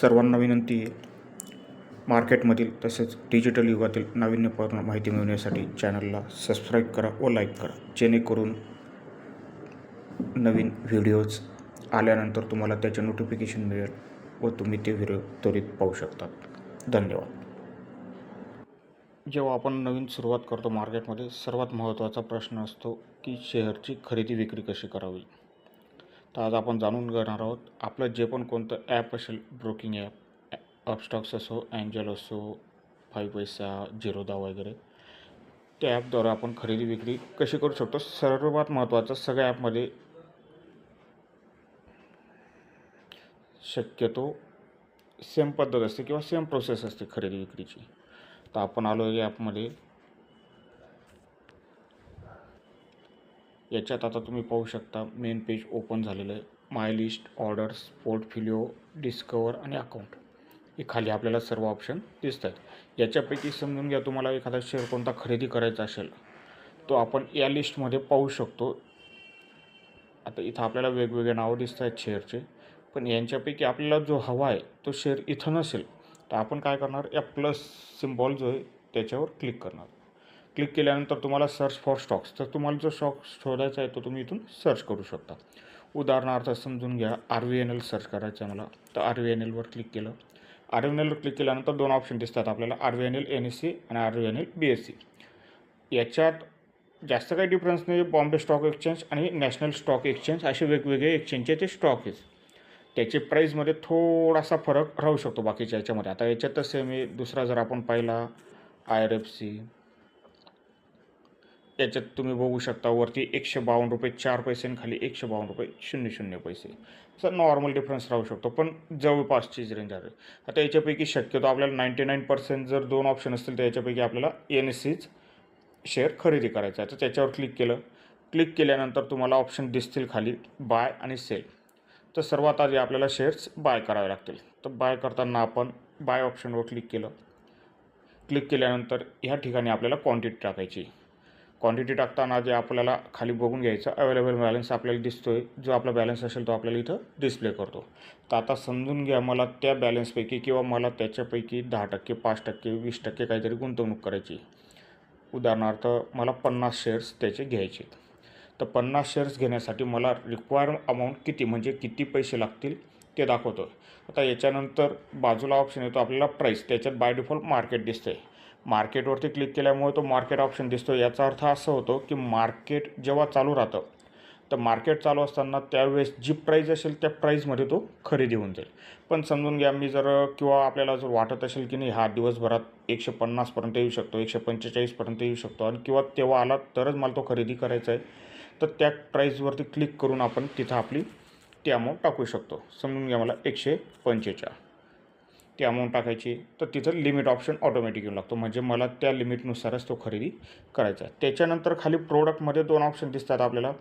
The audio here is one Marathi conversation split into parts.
सर्वांना विनंती आहे. मार्केटमधील तसेच डिजिटल युगातील नाविन्यपूर्ण माहिती मिळवण्यासाठी चॅनलला सबस्क्राईब करा व लाईक करा. जेणेकरून नवीन व्हिडिओज आल्यानंतर तुम्हाला त्याचे नोटिफिकेशन मिळेल व तुम्ही ते व्हिडिओ त्वरित पाहू शकतात. धन्यवाद. जेव्हा आपण नवीन सुरुवात करतो मार्केटमध्ये सर्वात महत्त्वाचा प्रश्न असतो की शेअरची खरेदी विक्री कशी करावी? तर आज आपण जाणून घेणार आहोत आपलं जे पण कोणतं ॲप असेल ब्रोकिंग ॲप अपस्टॉक्स असो अँजल असो फाईव्ह पैसा झिरोदा वगैरे त्या ॲपद्वारे आपण खरेदी विक्री कशी करू शकतो? सर्वात महत्त्वाचं सगळ्या ॲपमध्ये शक्यतो सेम पद्धत असते किंवा सेम प्रोसेस असते खरेदी विक्रीची. तर आपण आलो या ॲपमध्ये याच्यात आता तुम्ही पाहू शकता मेन पेज ओपन झालेलं आहे. My list orders portfolio discover आणि अकाउंट हे खाली आपल्याला सर्व ऑप्शन दिसत आहेत याच्यापैकी समजून घ्या तुम्हाला एखादा शेअर कोणता खरेदी करायचा असेल तो आपण या लिस्टमध्ये पाहू शकतो. आता इथं आपल्याला वेगवेगळे नावं दिसत आहेत शेअरचे पण यांच्यापैकी आपल्याला जो हवा आहे तो शेअर इथं नसेल. तर आपण काय करणार या प्लस सिम्बॉल जो आहे त्याच्यावर क्लिक करणार. क्लिक केल्यानंतर तुम्हाला सर्च फॉर स्टॉक्स तर तुम्हाला जो स्टॉक शोधायचा आहे तो तुम्ही इथून सर्च करू शकता. उदाहरणार्थ समजून घ्या R V N L search करायचं आहे मला. तर आर व्ही एन एलवर क्लिक केलं. आर व्ही एन एलवर क्लिक केल्यानंतर दोन ऑप्शन दिसतात आपल्याला R V N L N S C आणि R V N L B S C याच्यात जास्त काही डिफरन्स नाही बॉम्बे स्टॉक एक्सचेंज आणि नॅशनल स्टॉक एक्सचेंज असे वेगवेगळे एक्सचेंजचे ते स्टॉक आहेत. त्याचे प्राईजमध्ये थोडासा फरक राहू शकतो बाकीच्या याच्यामध्ये. आता याच्यात सेम मी दुसरा जर आपण पाहिला आय आर एफ सी याच्यात तुम्ही बघू शकता वरती एकशे बावन्न रुपये चार पैसे आणि खाली एकशे बावन्न रुपये शून्य शून्य पैसे. असा नॉर्मल डिफरन्स राहू शकतो पण जवळपासचीच रेंज आहे. आता याच्यापैकी शक्यतो आपल्याला नाईंटी नाईन पर्सेंट जर दोन ऑप्शन असतील तर याच्यापैकी आपल्याला एन एस सीच शेअर खरेदी करायचा आहे. तर त्याच्यावर क्लिक केलं. क्लिक केल्यानंतर तुम्हाला ऑप्शन दिसतील खाली बाय आणि सेल तर सर्वात आधी आपल्याला शेअर्स बाय करावे लागतील. तर बाय करताना आपण बाय ऑप्शनवर क्लिक केलं. क्लिक केल्यानंतर ह्या ठिकाणी आपल्याला क्वांटिटी टाकायची. क्वांटिटी टाकताना जे आपल्याला खाली बघून घ्यायचं अवेलेबल बॅलन्स आपल्याला दिसतो आहे जो आपला बॅलन्स असेल तो आपल्याला इथं डिस्प्ले करतो. तर आता समजून घ्या मला त्या बॅलन्सपैकी किंवा मला त्याच्यापैकी दहा टक्के पाच टक्के वीस टक्के काहीतरी गुंतवणूक करायची. उदाहरणार्थ मला पन्नास शेअर्स त्याचे घ्यायचे तर पन्नास शेअर्स घेण्यासाठी मला रिक्वायर अमाऊंट किती म्हणजे किती पैसे लागतील ते दाखवतो आता याच्यानंतर बाजूला ऑप्शन येतो आपल्याला प्राईस त्याच्यात बाय डिफॉल्ट मार्केट दिसतं आहे मार्केटवरती क्लिक केल्यामुळे तो मार्केट ऑप्शन दिसतो याचा अर्थ असा होतो की मार्केट जेव्हा चालू राहतं तर मार्केट चालू असताना त्यावेळेस जी प्राईज असेल त्या प्राईजमध्ये तो खरेदी होऊन जाईल. पण समजून घ्या मी जर किंवा आपल्याला जर वाटत असेल की नाही हा दिवसभरात एकशे पन्नासपर्यंत येऊ शकतो एकशे पंचेचाळीसपर्यंत येऊ शकतो आणि किंवा तेव्हा आला तरच मला तो खरेदी करायचा आहे तर त्या प्राईजवरती क्लिक करून आपण तिथं आपली ती अमाऊंट टाकू शकतो. समजून घ्या मला एकशे पंचेचाळीस. ती अमाऊंट टाकायची तर तिथं लिमिट ऑप्शन ऑटोमॅटिक येऊन लागतो. म्हणजे मला त्या लिमिटनुसारच तो खरेदी करायचा. आहे त्याच्यानंतर खाली प्रोडक्टमध्ये दोन ऑप्शन दिसतात आपल्याला.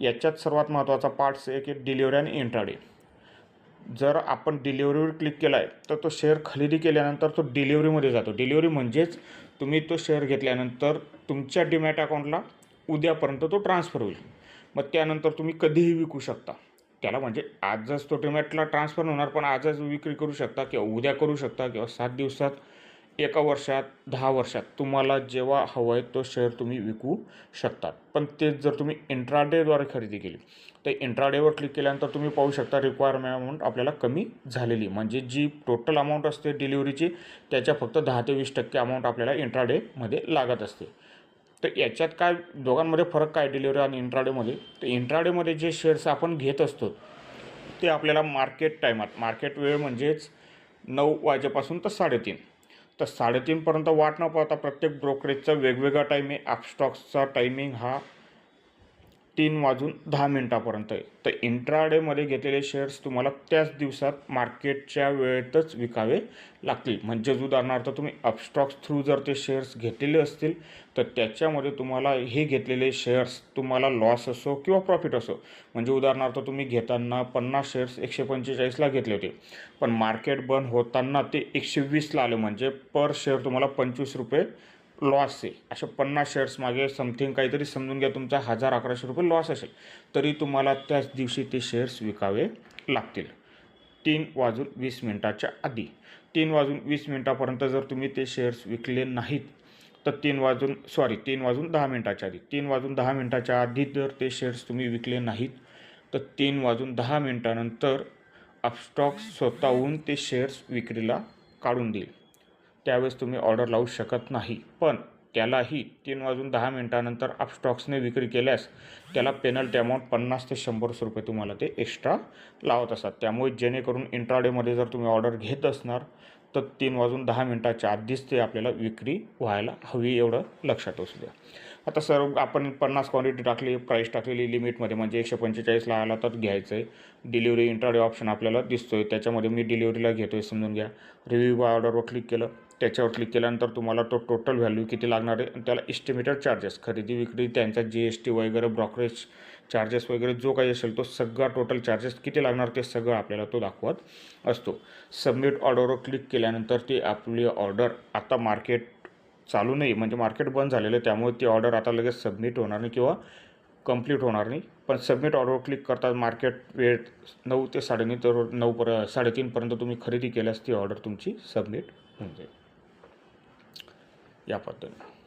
याच्यात सर्वात महत्त्वाचा पार्ट्स एक आहे डिलिव्हरी आणि इंट्राडे जर आपण डिलिव्हरीवर क्लिक केला आहे तर तो शेअर खरेदी केल्यानंतर तो डिलिव्हरीमध्ये जातो. डिलिव्हरी म्हणजेच तुम्ही तो शेअर घेतल्यानंतर तुमच्या डिमॅट अकाउंटला उद्यापर्यंत तो ट्रान्सफर होईल. मग त्यानंतर तुम्ही कधीही विकू शकता. त्याला म्हणजे आजच तो डिमॅटला ट्रान्सफर होणार पण आजच विक्री करू शकता किंवा उद्या करू शकता किंवा सात दिवसात एका वर्षात दहा वर्षात तुम्हाला जेव्हा हवं आहे तो शेअर तुम्ही विकू शकतात. पण तेच जर तुम्ही इंट्राडेद्वारे खरेदी केली तर इंट्राडेवर क्लिक केल्यानंतर तुम्ही पाहू शकता रिक्वायरमेंट अमाऊंट आपल्याला कमी झालेली. म्हणजे जी टोटल अमाऊंट असते डिलिव्हरीची त्याच्या फक्त दहा ते वीस टक्के अमाऊंट आपल्याला इंट्राडेमध्ये लागत असते. तर याच्यात काय दोघांमध्ये फरक काय डिलिव्हरी आणि इंट्राडेमध्ये तर इंट्राडेमध्ये जे शेअर्स आपण घेत असतो ते आपल्याला मार्केट टायमात मार्केट वेळ म्हणजेच नऊ वाजेपासून तर साडेतीन. तर साडेतीनपर्यंत वाट न पाहता प्रत्येक ब्रोकरेजचा वेगवेगळा टायमिंग आपस्टॉक्सचा टायमिंग हा तीन वाजून दहा मिनटापर्यंत आहे. तर इंट्राडेमध्ये घेतलेले शेअर्स तुम्हाला त्याच दिवसात मार्केटच्या वेळेतच विकावे लागतील. म्हणजेच उदाहरणार्थ तुम्ही अपस्टॉक्स थ्रू जर ते शेअर्स घेतलेले असतील तर त्याच्यामध्ये तुम्हाला हे घेतलेले शेअर्स तुम्हाला लॉस असो किंवा प्रॉफिट असो. म्हणजे उदाहरणार्थ तुम्ही घेताना पन्नास शेअर्स एकशे पंचेचाळीसला घेतले होते. पण मार्केट बंद होताना ते एकशे वीसला आले. म्हणजे पर शेअर तुम्हाला पंचवीस रुपये लॉस आहे. अशा पन्नास शेअर्स मागे समथिंग काहीतरी समजून घ्या तुमचा हजार अकराशे रुपये लॉस असेल. तरी तुम्हाला त्याच दिवशी ते शेअर्स विकावे लागतील. तीन वाजून वीस मिनटाच्या आधी. तीन वाजून वीस मिनटापर्यंत जर तुम्ही ते शेअर्स विकले नाहीत तर तीन वाजून सॉरी तीन वाजून दहा मिनटाच्या आधी. तीन वाजून दहा मिनटाच्या आधी जर ते शेअर्स तुम्ही विकले नाहीत तर तीन वाजून दहा मिनटानंतर अपस्टॉक स्वतःहून ते शेअर्स विक्रीला काढून देईल. त्यावेळेस तुम्ही ऑर्डर लावू शकत नाही. पण त्यालाही तीन वाजून दहा मिनटानंतर अपस्टॉक्सने विक्री केल्यास त्याला पेनल्टी अमाऊंट पन्नास ते शंभर रुपये तुम्हाला ते एक्स्ट्रा लावत असतात. त्यामुळे जेणेकरून इंट्राडेमध्ये जर तुम्ही ऑर्डर घेत असणार तर तीन वाजून दहा मिनटाच्या आधीच ते आपल्याला विक्री व्हायला हवी एवढं लक्षात असू द्या. आता सर्व आपण पन्नास क्वांटिटी टाकली प्राईस टाकलेली लिमिटमध्ये म्हणजे एकशे पंचेचाळीसला आला तर घ्यायचं आहे डिलिव्हरी इंट्राडे ऑप्शन आपल्याला दिसतो आहे त्याच्यामध्ये मी डिलिव्हरीला घेतो आहे समजून घ्या. रिव्ह्यू बाय ऑर्डरवर क्लिक केलं त्याच्यावर क्लिक केल्यानंतर तुम्हाला तो टोटल व्हॅल्यू किती लागणार आहे आणि त्याला इस्टिमेटेड चार्जेस खरेदी विक्री त्यांचा जी एस टी वगैरे ब्रोकरेज चार्जेस वगैरे जो काही असेल तो सगळा टोटल चार्जेस किती लागणार ते सगळं आपल्याला तो दाखवत असतो. सबमिट ऑर्डरवर क्लिक केल्यानंतर ती आपली ऑर्डर आता मार्केट चालू नाही म्हणजे मार्केट बंद झालेलं आहे त्यामुळे ती ऑर्डर आता लगेच सबमिट होणार नाही किंवा कंप्लीट होणार नाही. पण सबमिट ऑर्डर क्लिक करता मार्केट वेळ नऊ ते साडेनऊ तर नऊ पर साडेतीनपर्यंत तुम्ही खरेदी केल्यास ती ऑर्डर तुमची सबमिट होऊन जाईल. या पद्धतीने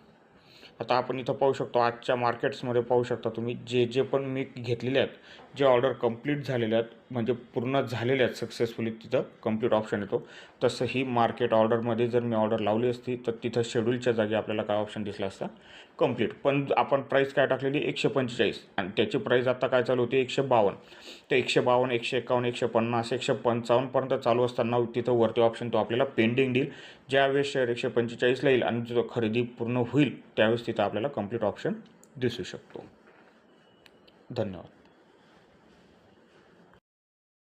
आता आपण इथं पाहू शकतो आजच्या मार्केट्समध्ये पाहू शकता तुम्ही जे जे पण मी घेतलेले आहेत जे ऑर्डर कंप्लीट झालेले आहेत म्हणजे पूर्ण झालेले आहेत सक्सेसफुली तिथं कंप्लीट ऑप्शन येतो. तसं ही मार्केट ऑर्डरमध्ये जर मी ऑर्डर लावली असती तर तिथं शेड्यूलच्या जागी आपल्याला काय ऑप्शन दिसला असता कंप्लीट. पण आपण प्राईस काय टाकलेली? एकशे पंचेचाळीस. आणि त्याची प्राईस आता काय चालू होती? एकशे बावन्न. तर एकशे बावन्न एकशे एकावन्न एकशे पन्नास एकशे पंचावन्नपर्यंत चालू असताना तिथं वरती ऑप्शन तो आपल्याला पेंडिंग देईल ज्यावेळेस शेअर एकशे पंचेचाळीसला येईल आणि जो खरेदी पूर्ण होईल त्यावेळेस तिथं आपल्याला कंप्लीट ऑप्शन दिसू शकतो. धन्यवाद.